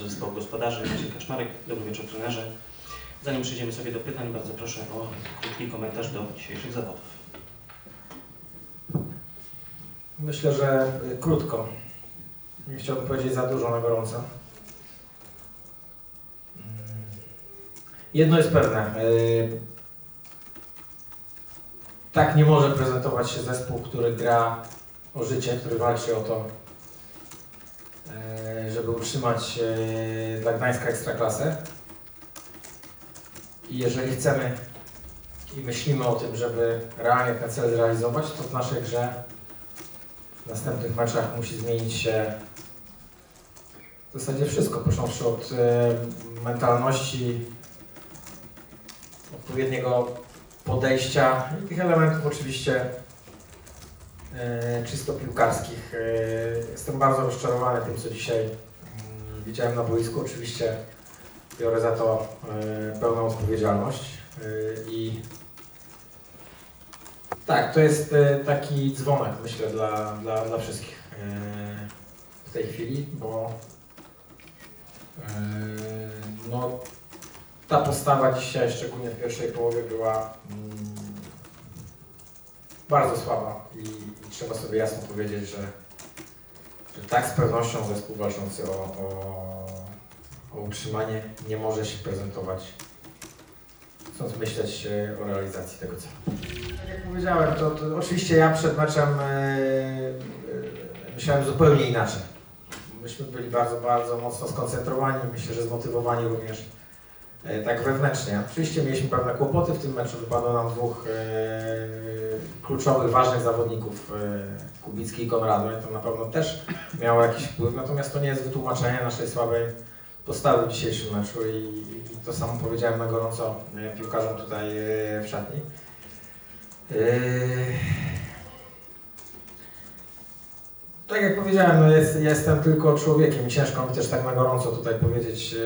zespołu gospodarzy Maciej Kaczmarek. Dobry wieczór trenerze. Zanim przejdziemy sobie do pytań, bardzo proszę o krótki komentarz do dzisiejszych zawodów. Myślę, że y, krótko. Nie chciałbym powiedzieć za dużo na gorąco. Mm. Jedno jest pewne. y, Tak nie może prezentować się zespół, który gra o życie, który walczy o to, żeby utrzymać y, dla Gdańska Ekstraklasę. I jeżeli chcemy i myślimy o tym, żeby realnie ten cel zrealizować, to w naszej grze w następnych meczach musi zmienić się w zasadzie wszystko, począwszy od e, mentalności, odpowiedniego podejścia i tych elementów oczywiście e, czysto piłkarskich. E, jestem bardzo rozczarowany tym, co dzisiaj mm, widziałem na boisku. Oczywiście biorę za to e, pełną odpowiedzialność e, i tak, to jest e, taki dzwonek, myślę, dla, dla, dla wszystkich e, w tej chwili, bo e, no, ta postawa dzisiaj, szczególnie w pierwszej połowie, była mm, bardzo słaba i, trzeba sobie jasno powiedzieć, że, że tak z pewnością zespół walczący o, o, o utrzymanie nie może się prezentować, chcąc myśleć e, o realizacji tego celu. Tak jak powiedziałem, to, to oczywiście ja przed meczem e, myślałem zupełnie inaczej. Myśmy byli bardzo, bardzo mocno skoncentrowani, myślę, że zmotywowani również e, tak wewnętrznie. Oczywiście mieliśmy pewne kłopoty w tym meczu, wypadło nam dwóch kluczowych, ważnych zawodników, e, Kubicki i Konradu to na pewno też miało jakiś wpływ, natomiast to nie jest wytłumaczenie naszej słabej postawy w dzisiejszym meczu i, to samo powiedziałem na gorąco e, piłkarzom tutaj e, w szatni. Tak jak powiedziałem, no jest, jestem tylko człowiekiem ciężko mi też tak na gorąco tutaj powiedzieć,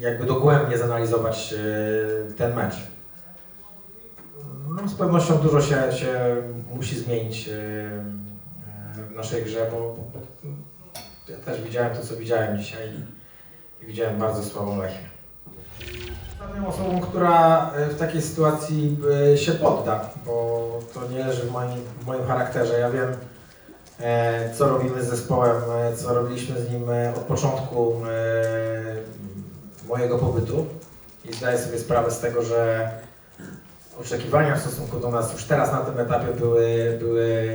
jakby dogłębnie zanalizować ten mecz. No, z pewnością dużo się, się musi zmienić yy, yy, w naszej grze, bo, ja też widziałem to, co widziałem dzisiaj i, i widziałem bardzo słabą Lechię. Ostatnią osobą, która e, w takiej sytuacji się podda, bo to nie leży w moim, w moim charakterze. Ja wiem, co robimy z zespołem, co robiliśmy z nim od początku mojego pobytu i zdaję sobie sprawę z tego, że oczekiwania w stosunku do nas już teraz na tym etapie były, były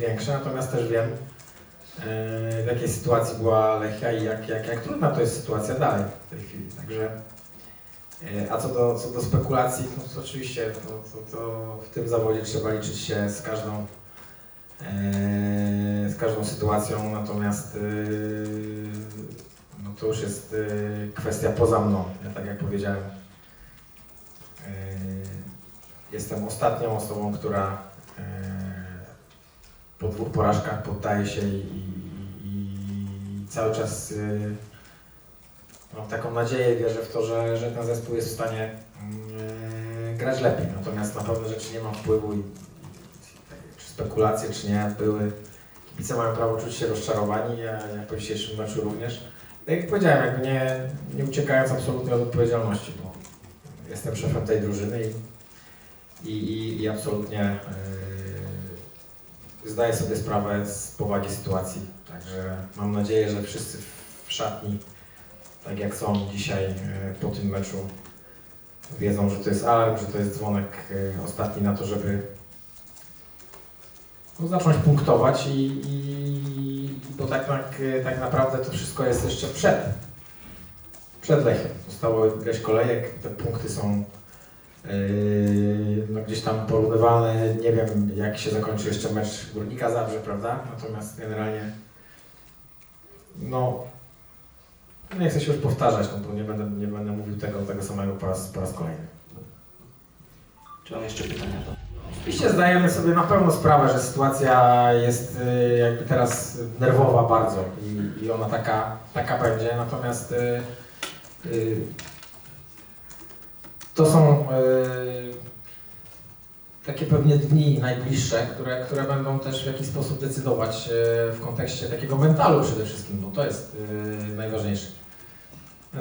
większe, natomiast też wiem, e, w jakiej sytuacji była Lechia i jak, jak, jak trudna to jest sytuacja dalej w tej chwili. Także E, A co do, co do spekulacji, no to oczywiście to, to, to w tym zawodzie trzeba liczyć się z każdą, e, z każdą sytuacją, natomiast no to już jest kwestia poza mną. Ja tak jak powiedziałem, jestem ostatnią osobą, która e, po dwóch porażkach poddaje się i, i, i cały czas e, Mam taką nadzieję, wierzę w to, że, że ten zespół jest w stanie mm, grać lepiej. Natomiast na pewne rzeczy nie mam wpływu i, czy spekulacje, czy nie, były. Kibice mają prawo czuć się rozczarowani, ja, ja po dzisiejszym meczu również. Tak jak powiedziałem, jakby nie, nie uciekając absolutnie od odpowiedzialności, bo jestem szefem tej drużyny i, i, i, i absolutnie yy, zdaję sobie sprawę z powagi sytuacji. Także mam nadzieję, że wszyscy w szatni tak jak są dzisiaj e, po tym meczu, wiedzą, że to jest alarm, że to jest dzwonek e, ostatni na to, żeby no, zacząć punktować i, i bo tak, tak, tak naprawdę to wszystko jest jeszcze przed, przed Lechem. Zostało ileś kolejek, te punkty są yy, no, gdzieś tam porównywalne. Nie wiem, jak się zakończy jeszcze mecz Górnika Zabrze, prawda? Natomiast generalnie no, nie chcę się już powtarzać, no bo nie będę, nie będę mówił tego, tego samego po raz, po raz kolejny. Czy mam jeszcze pytania do? Oczywiście zdajemy sobie na pewno sprawę, że sytuacja jest y, jakby teraz nerwowa bardzo i, i ona taka, taka będzie, natomiast y, y, to są y, takie pewnie dni najbliższe, które, które będą też w jakiś sposób decydować e, w kontekście takiego mentalu przede wszystkim, bo to jest e, najważniejsze.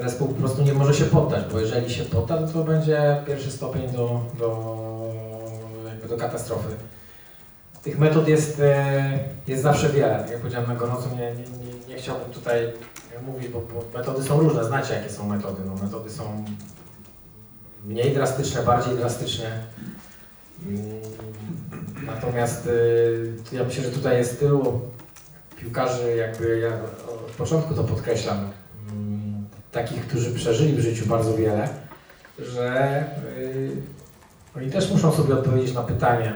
Zespół po prostu nie może się poddać, bo jeżeli się podda, to, będzie pierwszy stopień do, do, do katastrofy. Tych metod jest, e, jest zawsze wiele. Jak powiedziałem na gorąco, nie, nie, nie, nie chciałbym tutaj mówić, bo, bo metody są różne. Znacie, jakie są metody. No, metody są mniej drastyczne, bardziej drastyczne. Mm, Natomiast y, ja myślę, że tutaj jest tylu piłkarzy, jakby ja od początku to podkreślam, mm, takich, którzy przeżyli w życiu bardzo wiele, że y, oni też muszą sobie odpowiedzieć na pytanie,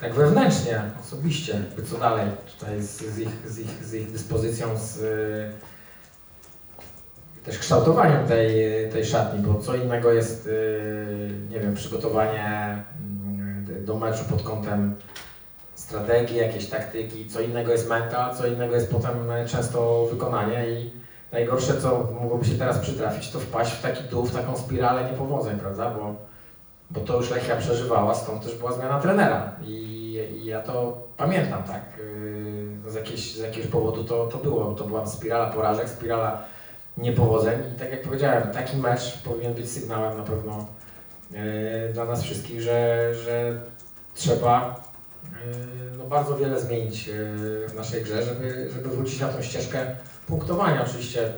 tak wewnętrznie, osobiście, co dalej tutaj z, z, ich, z, ich, z ich dyspozycją, z też kształtowaniem tej, tej szatni, bo co innego jest, y, nie wiem, przygotowanie y, do meczu pod kątem strategii, jakiejś taktyki, co innego jest mental, co innego jest potem często wykonanie i najgorsze, co mogłoby się teraz przytrafić, to wpaść w taki dół, w taką spiralę niepowodzeń, prawda, bo, bo to już Lechia przeżywała, stąd też była zmiana trenera. I, i ja to pamiętam, tak, y, z, jakiegoś, z jakiegoś powodu to, to było, to była spirala porażek, spirala niepowodzeń i tak jak powiedziałem, taki mecz powinien być sygnałem na pewno e, dla nas wszystkich, że, że trzeba e, no, bardzo wiele zmienić e, w naszej grze, żeby, żeby wrócić na tą ścieżkę punktowania. Oczywiście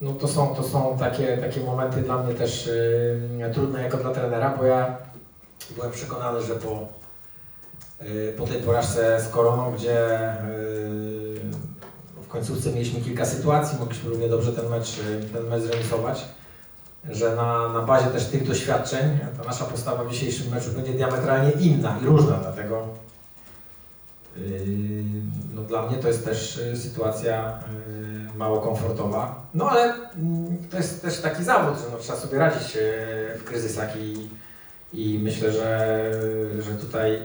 no, to są, to są takie, takie momenty dla mnie też trudne jako dla trenera, bo ja byłem przekonany, że po, po tej porażce z Koroną, gdzie końcówce mieliśmy kilka sytuacji, mogliśmy równie dobrze ten mecz, ten mecz zremisować, że na, na bazie też tych doświadczeń ta nasza postawa w dzisiejszym meczu będzie diametralnie inna i różna, dlatego yy, no dla mnie to jest też y, sytuacja mało komfortowa. No ale mm, to jest też taki zawód, że no, trzeba sobie radzić w kryzysach i, i myślę, że, że tutaj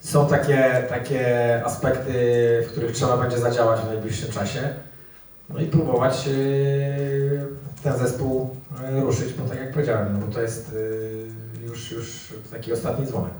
są takie, takie aspekty, w których trzeba będzie zadziałać w najbliższym czasie. No i próbować yy, ten zespół yy, ruszyć, bo tak jak powiedziałem, no bo to jest yy, już, już taki ostatni dzwonek.